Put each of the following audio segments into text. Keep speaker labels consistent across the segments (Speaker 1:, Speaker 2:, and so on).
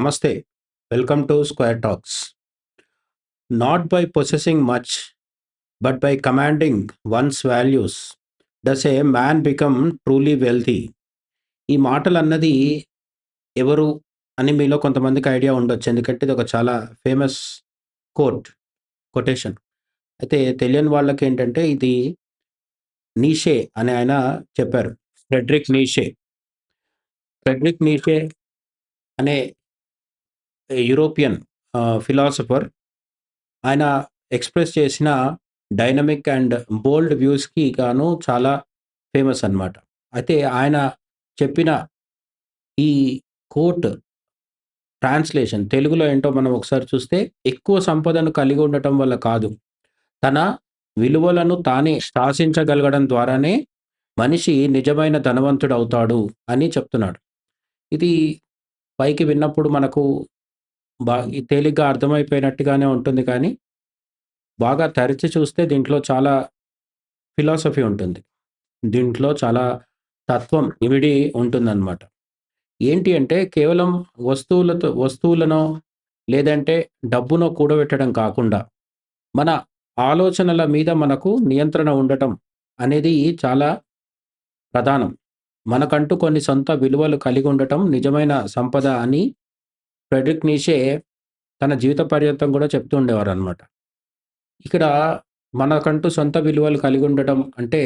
Speaker 1: నమస్తే. Welcome to Square Talks. Not by processing much but by commanding one's values does a man become truly wealthy. ఈ మాటలు అన్నది ఎవరు అని మీలో కొంతమందికి ఐడియా ఉండొచ్చు. ఎందుకంటే ఇది ఒక చాలా ఫేమస్ కోర్ట్ కొటేషన్. అయితే తెలియని వాళ్ళకి ఏంటంటే ఇది నీషే అని ఆయన చెప్పారు. Friedrich Nietzsche. ఫ్రెడ్రిక్ నీషే అనే యూరోపియన్ ఫిలాసఫర్. Uh, ఆయన ఎక్స్‌ప్రెస్ చేసిన డైనమిక్ అండ్ బోల్డ్ వ్యూస్‌కి గాను చాలా ఫేమస్ అన్నమాట. అయితే ఆయన చెప్పిన ఈ కోట్ ట్రాన్స్‌లేషన్ తెలుగులో ఏంటో మనం ఒకసారి చూస్తే, ఎక్కువ సంపదను కలిగి ఉండటం వల్ల కాదు. తన విలువలను తానే శాసించగలగడం ద్వారానే మనిషి నిజమైన ధనవంతుడు అవుతాడు అని చెప్తున్నాడు. ఇది పైకి విన్నప్పుడు మనకు బా తేలిగ్గా అర్థమైపోయినట్టుగానే ఉంటుంది కానీ, బాగా తరచి చూస్తే దీంట్లో చాలా ఫిలాసఫీ ఉంటుంది. దీంట్లో చాలా తత్వం ఇమిడి ఉంటుందన్నమాట. ఏంటి అంటే కేవలం వస్తువులతో వస్తువులనో లేదంటే డబ్బునో కూడబెట్టడం కాకుండా, మన ఆలోచనల మీద మనకు నియంత్రణ ఉండటం అనేది చాలా ప్రధానం. మనకంటూ కొన్ని సొంత విలువలు కలిగి ఉండటం నిజమైన సంపద అని ఫ్రెడరిక్ నీషే తన జీవిత పర్యంతం కూడా చెప్తూ ఉండేవారు అనమాట ఇక్కడ మనకంటూ సొంత విలువలు కలిగి ఉండటం అంటే,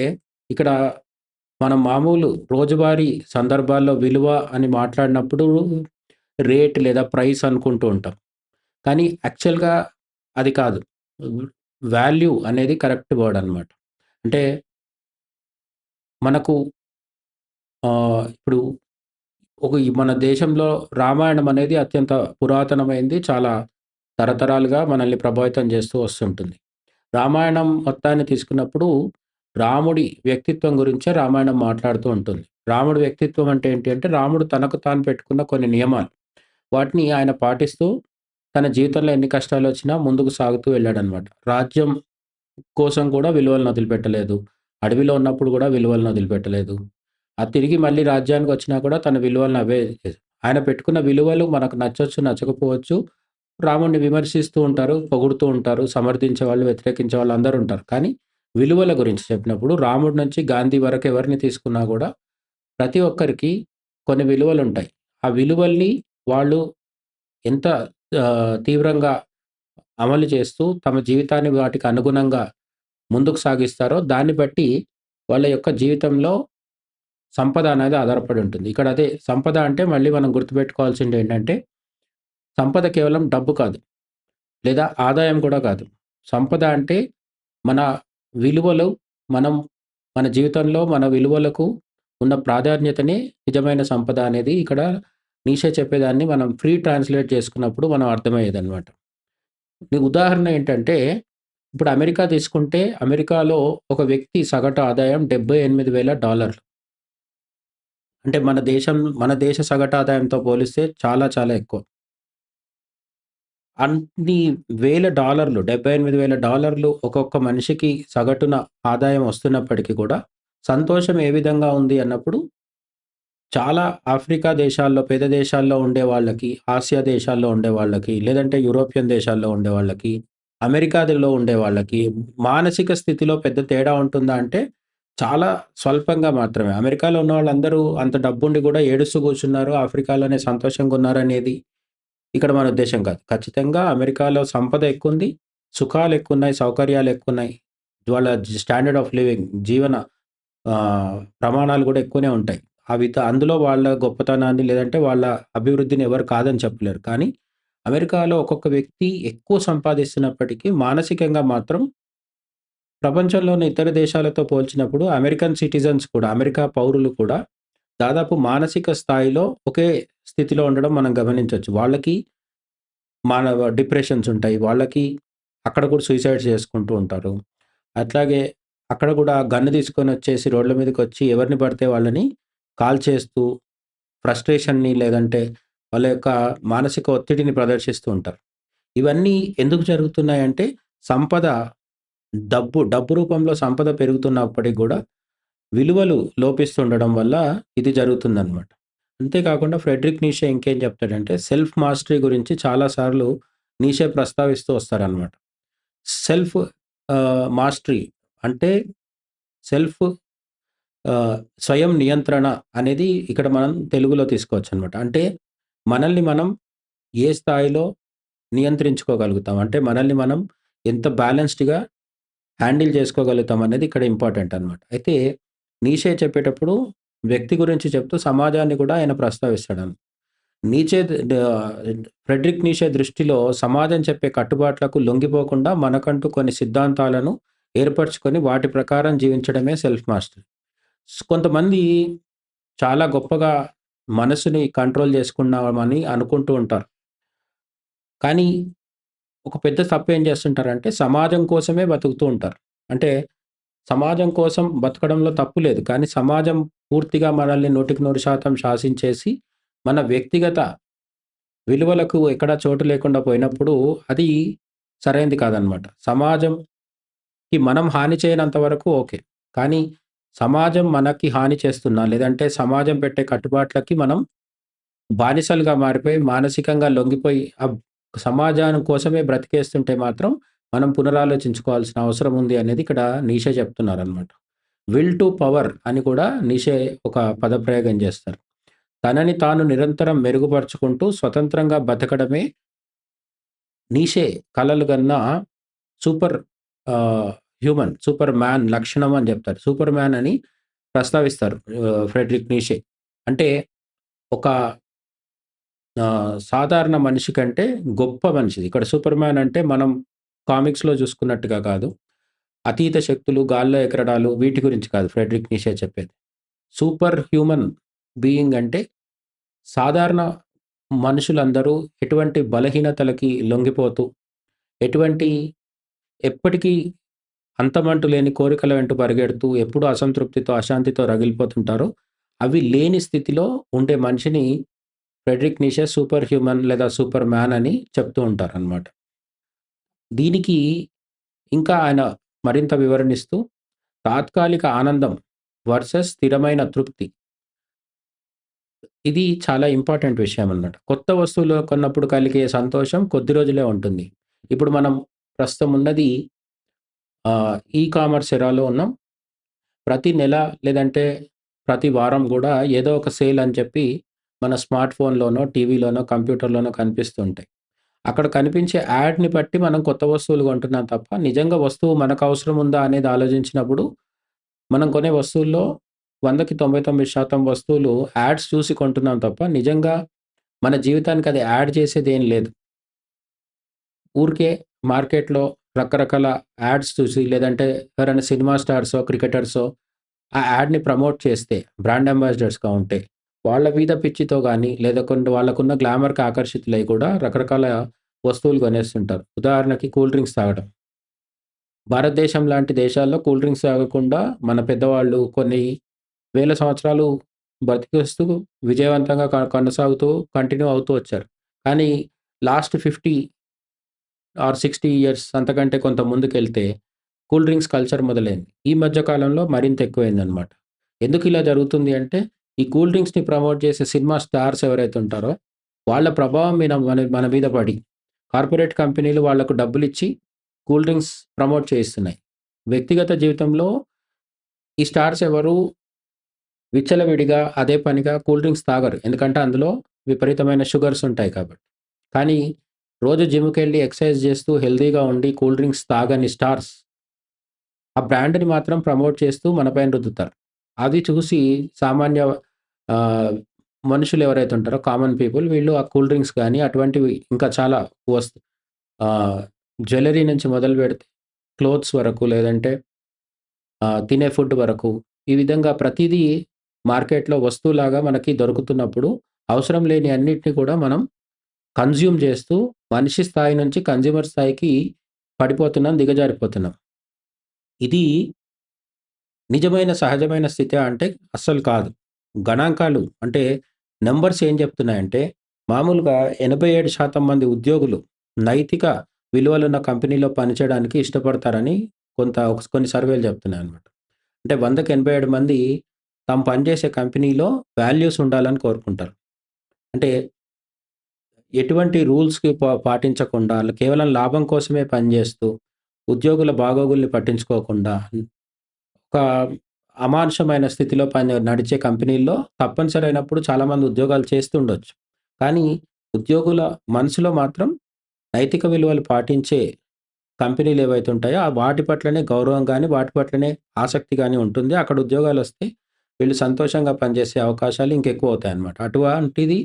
Speaker 1: ఇక్కడ మనం మామూలు రోజువారీ సందర్భాల్లో విలువ అని మాట్లాడినప్పుడు రేట్ లేదా ప్రైస్ అనుకుంటూ ఉంటాం. కానీ యాక్చువల్‌గా అది కాదు. వాల్యూ అనేది కరెక్ట్ వర్డ్ అనమాట అంటే మనకు ఇప్పుడు ఒక ఈ మన దేశంలో రామాయణం అనేది అత్యంత పురాతనమైంది. చాలా తరతరాలుగా మనల్ని ప్రభావితం చేస్తూ వస్తుంటుంది. రామాయణం మొత్తాన్ని తీసుకున్నప్పుడు రాముడి వ్యక్తిత్వం గురించే రామాయణం మాట్లాడుతూ ఉంటుంది. రాముడి వ్యక్తిత్వం అంటే ఏంటి అంటే, రాముడు తనకు తాను పెట్టుకున్న కొన్ని నియమాలు. వాటిని ఆయన పాటిస్తూ తన జీవితంలో ఎన్ని కష్టాలు వచ్చినా ముందుకు సాగుతూ వెళ్ళాడనమాట రాజ్యం కోసం కూడా విలువలను వదిలిపెట్టలేదు. అడవిలో ఉన్నప్పుడు కూడా విలువలను వదిలిపెట్టలేదు. ఆ తిరిగి మళ్ళీ రాజ్యానికి వచ్చినా కూడా తన విలువలను అవే ఆయన పెట్టుకున్న విలువలు మనకు నచ్చవచ్చు నచ్చకపోవచ్చు. రాముడిని విమర్శిస్తూ ఉంటారు, పొగుడుతూ ఉంటారు, సమర్థించే వాళ్ళు వ్యతిరేకించే వాళ్ళు అందరూ ఉంటారు. కానీ విలువల గురించి చెప్పినప్పుడు రాముడి నుంచి గాంధీ వరకు ఎవరిని తీసుకున్నా కూడా ప్రతి ఒక్కరికి కొన్ని విలువలు ఉంటాయి ఆ విలువల్ని వాళ్ళు ఎంత తీవ్రంగా అమలు చేస్తూ తమ జీవితాన్ని వాటికి అనుగుణంగా ముందుకు సాగిస్తారో దాన్ని బట్టి వాళ్ళ యొక్క జీవితంలో సంపద అనేది ఆధారపడి ఉంటుంది. ఇక్కడ అదే సంపద అంటే మళ్ళీ మనం గుర్తుపెట్టుకోవాల్సింది ఏంటంటే, సంపద కేవలం డబ్బు కాదు. లేదా ఆదాయం కూడా కాదు. సంపద అంటే మన విలువలు మనం మన జీవితంలో మన విలువలకు ఉన్న ప్రాధాన్యతనే నిజమైన సంపద అనేది ఇక్కడ నీషే చెప్పేదాన్ని మనం ఫ్రీ ట్రాన్స్‌లేట్ చేసుకున్నప్పుడు మనం అర్థమయ్యేదన్నమాట. ఈ ఉదాహరణ ఏంటంటే, ఇప్పుడు అమెరికా తీసుకుంటే అమెరికాలో ఒక వ్యక్తి సగటు ఆదాయం $78,000 అంటే మన దేశం మన దేశ సగటు ఆదాయంతో పోలిస్తే చాలా చాలా ఎక్కువ. అన్ని వేల డాలర్లు $78,000 ఒక్కొక్క మనిషికి సగటున ఆదాయం వస్తున్నప్పటికీ కూడా, సంతోషం ఏ విధంగా ఉంది అన్నప్పుడు, చాలా ఆఫ్రికా దేశాల్లో, పేద దేశాల్లో ఉండే వాళ్ళకి, ఆసియా దేశాల్లో ఉండే వాళ్ళకి, లేదంటే యూరోపియన్ దేశాల్లో ఉండే వాళ్ళకి, అమెరికాలో ఉండే వాళ్ళకి మానసిక స్థితిలో పెద్ద తేడా ఉంటుందా అంటే, చాలా స్వల్పంగా మాత్రమే. అమెరికాలో ఉన్న వాళ్ళందరూ అంత డబ్బుండి కూడా ఏడుస్తూ కూర్చున్నారు. ఆఫ్రికాలోనే సంతోషంగా ఉన్నారనేది ఇక్కడ మన ఉద్దేశం కాదు. ఖచ్చితంగా అమెరికాలో సంపద ఎక్కువ ఉంది సుఖాలు ఎక్కువ ఉన్నాయి సౌకర్యాలు ఎక్కువ ఉన్నాయి వాళ్ళ స్టాండర్డ్ ఆఫ్ లివింగ్ జీవన ప్రమాణాలు కూడా ఎక్కువనే ఉంటాయి. అవి త అందులో వాళ్ళ గొప్పతనాన్ని లేదంటే వాళ్ళ అభివృద్ధిని ఎవరు కాదని చెప్పలేరు. కానీ అమెరికాలో ఒక్కొక్క వ్యక్తి ఎక్కువ సంపాదిస్తున్నప్పటికీ మానసికంగా మాత్రం ప్రపంచంలోని ఇతర దేశాలతో పోల్చినప్పుడు అమెరికన్ సిటిజన్స్ కూడా అమెరికా పౌరులు కూడా దాదాపు మానసిక స్థాయిలో ఒకే స్థితిలో ఉండడం మనం గమనించవచ్చు వాళ్ళకి మానవ డిప్రెషన్స్ ఉంటాయి. వాళ్ళకి అక్కడ కూడా సూసైడ్ చేసుకుంటూ ఉంటారు. అట్లాగే అక్కడ కూడా గన్ను తీసుకొని వచ్చేసి రోడ్ల మీదకి వచ్చి ఎవరిని పడితే వాళ్ళని కాల్చేస్తూ ఫ్రస్ట్రేషన్‌ని లేదంటే వాళ్ళ యొక్క మానసిక ఒత్తిడిని ప్రదర్శిస్తూ ఉంటారు. ఇవన్నీ ఎందుకు జరుగుతున్నాయంటే సంపద డబ్బు డబ్బు రూపంలో సంపద పెరుగుతున్నప్పటికి కూడా విలువలు లోపిస్తుండడం వల్ల ఇది జరుగుతుందన్నమాట. అంతేకాకుండా ఫ్రెడ్రిక్ ఫ్రెడరిక్ నీషే ఇంకేం చెప్తాడంటే సెల్ఫ్ మాస్టరీ గురించి చాలా సార్లు నీషే ప్రస్తావిస్తూ వస్తారనమాట. సెల్ఫ్ మాస్టరీ అంటే సెల్ఫ్ స్వయం నియంత్రణ అనేది ఇక్కడ మనం తెలుగులో తీసుకోవచ్చనమాట. అంటే మనల్ని మనం ఏ స్థాయిలో నియంత్రించుకోగలుగుతాం. అంటే మనల్ని మనం ఎంత బ్యాలెన్స్డ్‌గా హ్యాండిల్ చేసుకోగలుగుతాం అనేది ఇక్కడ ఇంపార్టెంట్ అనమాట. అయితే నీషే చెప్పేటప్పుడు వ్యక్తి గురించి చెప్తూ సమాజాన్ని కూడా ఆయన ప్రస్తావిస్తాడన్ నీచే ఫ్రెడ్రిక్ నీచే నీషే దృష్టిలో సమాజం చెప్పే కట్టుబాట్లకు లొంగిపోకుండా మనకంటూ కొన్ని సిద్ధాంతాలను ఏర్పరచుకొని వాటి ప్రకారం జీవించడమే సెల్ఫ్ మాస్టర్ కొంతమంది చాలా గొప్పగా మనసుని కంట్రోల్ చేసుకున్నామని అనుకుంటూ ఉంటారు. కానీ ఒక పెద్ద తప్పేం చేస్తుంటారంటే సమాజం కోసమే బతుకుతూ ఉంటారు. అంటే సమాజం కోసం బతకడంలో తప్పు లేదు. కానీ సమాజం పూర్తిగా మనల్ని 100% శాసించేసి మన వ్యక్తిగత విలువలకు ఎక్కడ చోటు లేకుండా పోయినప్పుడు అది సరైనది కాదనమాట. సమాజంకి మనం హాని చేయనంత వరకు ఓకే. కానీ సమాజం మనకి హాని చేస్తున్నా లేదంటే సమాజం పెట్టే కట్టుబాట్లకి మనం బానిసలుగా మారిపోయి మానసికంగా లొంగిపోయి సమాజాన్ని సమాజం కోసమే బ్రతికేస్తుంటే మాత్రం మనం పునరాలోచించుకోవాల్సిన అవసరం ఉంది అనేది ఇక్కడ నీషే చెప్తున్నారనమాట. విల్ టు పవర్ అని కూడా నీషే ఒక పదప్రయోగం చేస్తారు. తనని తాను నిరంతరం మెరుగుపరుచుకుంటూ స్వతంత్రంగా బతకడమే నీషే కలలు కన్నా సూపర్ హ్యూమన్, సూపర్ మ్యాన్ లక్షణం అని చెప్తారు. సూపర్ మ్యాన్ అని ప్రస్తావిస్తారు ఫ్రెడ్రిక్ ఫ్రెడరిక్ నీషే. అంటే ఒక సాధారణ మనిషి కంటే గొప్ప మనిషిది. ఇక్కడ సూపర్ మ్యాన్ అంటే మనం కామిక్స్‌లో చూసుకున్నట్టుగా కాదు. అతీత శక్తులు, గాల్లో ఎకరడాలు వీటి గురించి కాదు ఫ్రెడరిక్ నిషే చెప్పేది. సూపర్ హ్యూమన్ బీయింగ్ అంటే సాధారణ మనుషులందరూ ఎటువంటి బలహీనతలకి లొంగిపోతూ, ఎటువంటి ఎప్పటికీ అంతమంటు లేని కోరికల వెంట పరిగెడుతూ, ఎప్పుడూ అసంతృప్తితో, అశాంతితో రగిలిపోతుంటారో అవి లేని స్థితిలో ఉండే మనిషిని ఫ్రెడరిక్ నీషే సూపర్ హ్యూమన్ లేదా సూపర్ మ్యాన్ అని చెప్తూ ఉంటారనమాట. దీనికి ఇంకా ఆయన మరింత వివరణిస్తూ తాత్కాలిక ఆనందం వర్సెస్ స్థిరమైన తృప్తి. ఇది చాలా ఇంపార్టెంట్ విషయం అన్నమాట. కొత్త వస్తువులు కొన్నప్పుడు కలిగే సంతోషం కొద్ది రోజులే ఉంటుంది. ఇప్పుడు మనం ప్రస్తుతం ఉన్నది ఈ కామర్స్ ఎరాలో ఉన్నాం. ప్రతి నెల లేదంటే ప్రతి వారం కూడా ఏదో ఒక సేల్ అని చెప్పి మన స్మార్ట్ ఫోన్‌లోనో, టీవీలోనో, కంప్యూటర్‌లోనో కనిపిస్తుంటాయి అక్కడ కనిపించే యాడ్‌ని బట్టి మనం కొత్త వస్తువులు కొంటున్నాం తప్ప నిజంగా వస్తువు మనకు అవసరం ఉందా అనేది ఆలోచించినప్పుడు మనం కొనే వస్తువుల్లో 100కి 99% వస్తువులు యాడ్స్ చూసి కొంటున్నాం తప్ప నిజంగా మన జీవితానికి అది యాడ్ చేసేదేం లేదు. ఊరికే మార్కెట్‌లో రకరకాల యాడ్స్ చూసి లేదంటే ఎవరైనా సినిమా స్టార్సో, క్రికెటర్సో ఆ యాడ్‌ని ప్రమోట్ చేస్తే బ్రాండ్ అంబాసిడర్స్‌గా ఉంటే వాళ్ళ మీద పిచ్చితో కానీ లేదా కొన్ని వాళ్ళకున్న గ్లామర్‌కి ఆకర్షితులై కూడా రకరకాల వస్తువులు కొనేస్తుంటారు. ఉదాహరణకి కూల్ డ్రింక్స్ తాగడం. భారతదేశం లాంటి దేశాల్లో కూల్ డ్రింక్స్ తాగకుండా మన పెద్దవాళ్ళు కొన్ని వేల సంవత్సరాలు బతికేస్తూ విజయవంతంగా కొనసాగుతూ కంటిన్యూ అవుతూ వచ్చారు. కానీ లాస్ట్ 50 ఆర్ 60 ఇయర్స్ అంతకంటే కొంత ముందుకెళ్తే కూల్ డ్రింక్స్ కల్చర్ మొదలైంది. ఈ మధ్య కాలంలో మరింత ఎక్కువైందనమాట. ఎందుకు ఇలా జరుగుతుంది అంటే ఈ కూల్ డ్రింక్స్‌ని ప్రమోట్ చేసే సినిమా స్టార్స్ ఎవరైతే ఉంటారో వాళ్ళ ప్రభావం మీద మన మన మీద పడి కార్పొరేట్ కంపెనీలు వాళ్ళకు డబ్బులిచ్చి కూల్ డ్రింక్స్ ప్రమోట్ చేయిస్తున్నాయి. వ్యక్తిగత జీవితంలో ఈ స్టార్స్ ఎవరు విచ్చలవిడిగా అదే పనిగా కూల్ డ్రింక్స్ తాగరు. ఎందుకంటే అందులో విపరీతమైన షుగర్స్ ఉంటాయి కాబట్టి. కానీ రోజు జిమ్కి వెళ్ళి ఎక్సర్సైజ్ చేస్తూ హెల్తీగా ఉండి కూల్ డ్రింక్స్ తాగని స్టార్స్ ఆ బ్రాండ్‌ని మాత్రం ప్రమోట్ చేస్తూ మనపైన రుద్దుతారు. అది చూసి సామాన్య మనుషులు ఎవరైతే ఉంటారో కామన్ పీపుల్ వీళ్ళు ఆ కూల్ డ్రింక్స్ కానీ అటువంటివి ఇంకా చాలా వస్తు జ్యువెలరీ నుంచి మొదలు పెడితే క్లోత్స్ వరకు లేదంటే తినే ఫుడ్ వరకు ఈ విధంగా ప్రతిదీ మార్కెట్‌లో వస్తువులాగా మనకి దొరుకుతున్నప్పుడు అవసరం లేని అన్నిటిని కూడా మనం కన్జ్యూమ్ చేస్తూ మనిషి స్థాయి నుంచి కన్జ్యూమర్ స్థాయికి పడిపోతున్నాం, దిగజారిపోతున్నాం. ఇది నిజమైన సహజమైన స్థితి అంటే అస్సలు కాదు. గణాంకాలు అంటే నెంబర్స్ ఏం చెప్తున్నాయంటే మామూలుగా 87% మంది ఉద్యోగులు నైతిక విలువలున్న కంపెనీలో పనిచేయడానికి ఇష్టపడతారని కొంత కొన్ని సర్వేలు చెప్తున్నాయి అనమాట అంటే 100కి 87 మంది తాము పనిచేసే కంపెనీలో వాల్యూస్ ఉండాలని కోరుకుంటారు. అంటే ఎటువంటి రూల్స్‌కి పాటించకుండా కేవలం లాభం కోసమే పనిచేస్తూ, ఉద్యోగుల బాగోగుల్ని పట్టించుకోకుండా, ఒక అమానుషమైన స్థితిలో పని నడిచే కంపెనీల్లో తప్పనిసరైనప్పుడు చాలామంది ఉద్యోగాలు చేస్తూ ఉండొచ్చు. కానీ ఉద్యోగుల మనసులో మాత్రం నైతిక విలువలు పాటించే కంపెనీలు ఏవైతే ఉంటాయో ఆ వాటి పట్లనే గౌరవం కానీ వాటి పట్లనే ఆసక్తి కానీ ఉంటుంది. అక్కడ ఉద్యోగాలు వస్తే వీళ్ళు సంతోషంగా పనిచేసే అవకాశాలు ఇంకెక్కువ అవుతాయి అనమాట అటువంటిది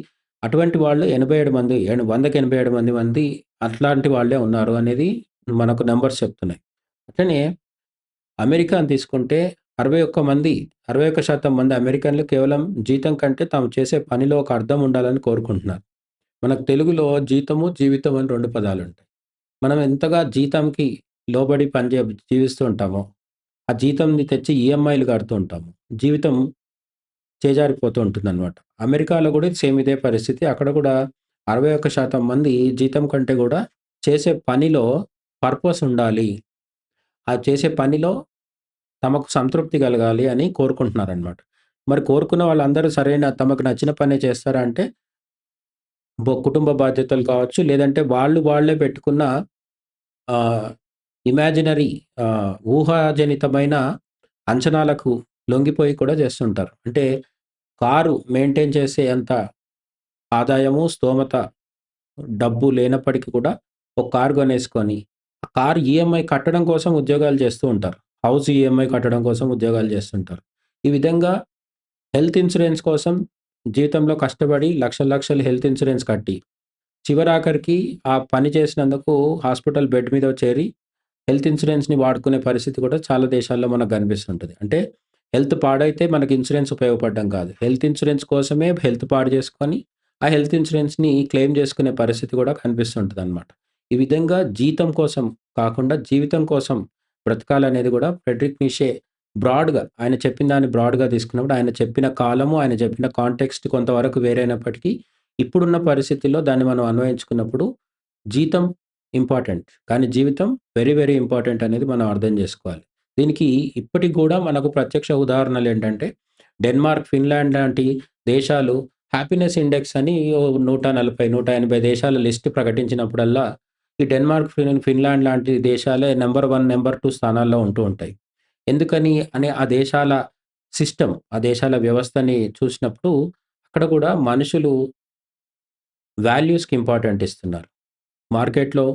Speaker 1: అటువంటి వాళ్ళు 87 మంది వందకి ఎనభై ఏడు మంది మంది అట్లాంటి వాళ్ళే ఉన్నారు అనేది మనకు నెంబర్స్ చెప్తున్నాయి. అట్లనే అమెరికాను తీసుకుంటే 61 మంది 61% మంది అమెరికన్‌లు కేవలం జీతం కంటే తాము చేసే పనిలో ఒక అర్థం ఉండాలని కోరుకుంటున్నారు. మనకు తెలుగులో జీతము, జీవితం అని రెండు పదాలు ఉంటాయి మనం ఎంతగా జీతంకి లోబడి పనిచే జీవిస్తూ ఉంటామో, ఆ జీతంని తెచ్చి ఈఎంఐలు కడుతూ ఉంటాము. జీవితం చేజారిపోతూ ఉంటుంది అనమాట అమెరికాలో కూడా సేమ్ ఇదే పరిస్థితి. అక్కడ కూడా 61% మంది జీతం కంటే కూడా చేసే పనిలో పర్పస్ ఉండాలి. ఆ చేసే పనిలో తమకు సంతృప్తి కలగాలి అని కోరుకుంటున్నారనమాట. మరి కోరుకున్న వాళ్ళందరూ సరైన తమకు నచ్చిన పనే చేస్తారా అంటే బొ కుటుంబ బాధ్యతలు కావచ్చు, లేదంటే వాళ్ళు వాళ్ళే పెట్టుకున్న ఇమాజినరీ ఊహాజనితమైన అంచనాలకు లొంగిపోయి కూడా చేస్తుంటారు. అంటే కారు మెయింటైన్ చేసే అంత ఆదాయము, స్తోమత, డబ్బు లేనప్పటికీ కూడా ఒక కారు కొనేసుకొని, ఆ కారు ఈఎంఐ కట్టడం కోసం ఉద్యోగాలు చేస్తూ ఉంటారు. హౌస్ ఈఎంఐ కట్టడం కోసం ఉద్యోగాలు చేస్తుంటారు. ఈ విధంగా హెల్త్ ఇన్సూరెన్స్ కోసం జీవితంలో కష్టపడి లక్షల లక్షలు హెల్త్ ఇన్సూరెన్స్ కట్టి, చివరాఖరికి ఆ పని చేసినందుకు హాస్పిటల్ బెడ్ మీద చేరి హెల్త్ ఇన్సూరెన్స్ని వాడుకునే పరిస్థితి కూడా చాలా దేశాల్లో మనకు కనిపిస్తుంటుంది అంటే హెల్త్ పాడైతే మనకి ఇన్సూరెన్స్ ఉపయోగపడడం కాదు. హెల్త్ ఇన్సూరెన్స్ కోసమే హెల్త్ పాడు చేసుకొని, ఆ హెల్త్ ఇన్సూరెన్స్ని క్లెయిమ్ చేసుకునే పరిస్థితి కూడా కనిపిస్తుంటదనమాట. ఈ విధంగా జీతం కోసం కాకుండా జీవితం కోసం బ్రతకాలనేది కూడా ఫ్రెడరిక్ నిషే బ్రాడ్‌గా ఆయన చెప్పిన దాన్ని బ్రాడ్‌గా తీసుకున్నప్పుడు ఆయన చెప్పిన కాలము, ఆయన చెప్పిన కాంటెక్స్ట్ కొంతవరకు వేరైనప్పటికీ, ఇప్పుడున్న పరిస్థితుల్లో దాన్ని మనం అన్వయించుకున్నప్పుడు జీతం ఇంపార్టెంట్. కానీ జీవితం వెరీ వెరీ ఇంపార్టెంట్ అనేది మనం అర్థం చేసుకోవాలి. దీనికి ఇప్పటికి కూడా మనకు ప్రత్యక్ష ఉదాహరణలు ఏంటంటే డెన్మార్క్, ఫిన్లాండ్ లాంటి దేశాలు హ్యాపీనెస్ ఇండెక్స్ అని ఓ 140, 180 దేశాల లిస్ట్ ప్రకటించినప్పుడల్లా ఈ డెన్మార్క్, ఫిన్ ఫిన్లాండ్ లాంటి దేశాలే నెంబర్ వన్ నెంబర్ టూ స్థానాల్లో ఉంటూ ఉంటాయి. ఎందుకని అనే ఆ దేశాల సిస్టమ్, ఆ దేశాల వ్యవస్థని చూసినప్పుడు అక్కడ కూడా మనుషులు వాల్యూస్‌కి ఇంపార్టెంట్ ఇస్తున్నారు. మార్కెట్‌లో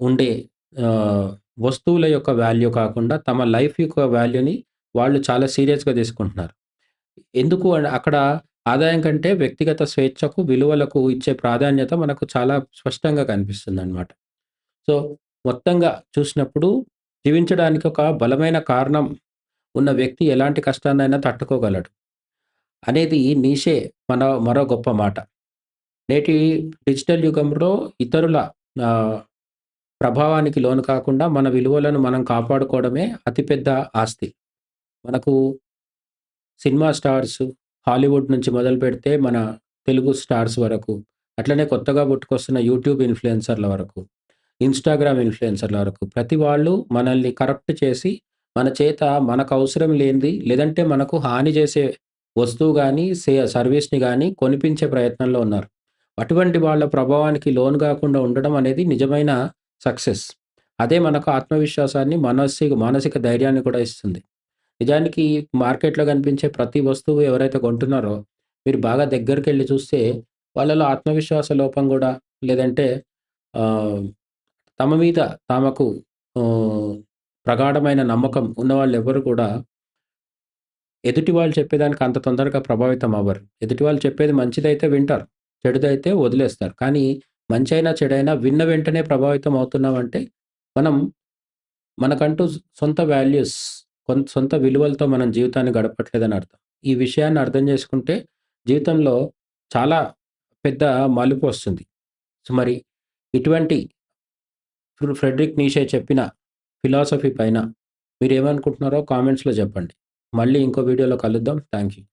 Speaker 1: ఉండే వస్తువుల యొక్క వాల్యూ కాకుండా తమ లైఫ్ యొక్క వాల్యూని వాళ్ళు చాలా సీరియస్‌గా తీసుకుంటున్నారు. ఎందుకు అక్కడ ఆదాయం కంటే వ్యక్తిగత స్వేచ్ఛకు, విలువలకు ఇచ్చే ప్రాధాన్యత మనకు చాలా స్పష్టంగా కనిపిస్తుంది అనమాట సో, మొత్తంగా చూసినప్పుడు జీవించడానికి ఒక బలమైన కారణం ఉన్న వ్యక్తి ఎలాంటి కష్టాన్నైనా తట్టుకోగలడు. అనేది నీషే మన మరో గొప్ప మాట. నేటి డిజిటల్ యుగంలో ఇతరుల ప్రభావానికి లోను కాకుండా మన విలువలను మనం కాపాడుకోవడమే అతిపెద్ద ఆస్తి. మనకు సినిమా స్టార్స్, హాలీవుడ్ నుంచి మొదలుపెడితే మన తెలుగు స్టార్స్ వరకు, అట్లనే కొత్తగా పుట్టుకొస్తున్న యూట్యూబ్ ఇన్‌ఫ్లుయెన్సర్‌ల వరకు, ఇన్‌స్టాగ్రామ్ ఇన్‌ఫ్లుయెన్సర్‌ల వరకు ప్రతి వాళ్ళు మనల్ని కరప్ట్ చేసి, మన చేత మనకు అవసరం లేనిది లేదంటే మనకు హాని చేసే వస్తువు కానీ సే సర్వీస్‌ని కానీ కొనిపించే ప్రయత్నంలో ఉన్నారు. అటువంటి వాళ్ళ ప్రభావానికి లోను కాకుండా ఉండడం అనేది నిజమైన సక్సెస్. అదే మనకు ఆత్మవిశ్వాసాన్ని, మానసిక మానసిక ధైర్యాన్ని కూడా ఇస్తుంది. నిజానికి మార్కెట్‌లో కనిపించే ప్రతి వస్తువు ఎవరైతే కొంటున్నారో, మీరు బాగా దగ్గరికెళ్ళి చూస్తే వాళ్ళలో ఆత్మవిశ్వాస లోపం కూడా లేదంటే ఆహ్, తమ మీద తమకు ఆహ్, ప్రగాఢమైన నమ్మకం ఉన్నవాళ్ళెవ్వరు కూడా ఎదుటి వాళ్ళు చెప్పేదానికి అంత తొందరగా ప్రభావితం అవ్వరు. ఎదుటి వాళ్ళు చెప్పేది మంచిదైతే వింటారు. చెడుదైతే వదిలేస్తారు. కానీ మంచైనా, చెడైనా విన్న వెంటనే ప్రభావితం అవుతున్నామంటే మనం మనకంటూ సొంత వాల్యూస్, కొంత సొంత విలువలతో మనం జీవితాన్ని గడపట్లేదని అర్థం. ఈ విషయాన్ని అర్థం చేసుకుంటే జీవితంలో చాలా పెద్ద మలుపొస్తుంది. సో, మరి ఇటువంటి ఫ్రెడరిక్ నీషే చెప్పిన ఫిలాసఫీ పైన మీరు ఏమనుకుంటున్నారో కామెంట్స్‌లో చెప్పండి. మళ్ళీ ఇంకో వీడియోలో కలుద్దాం. Thank you.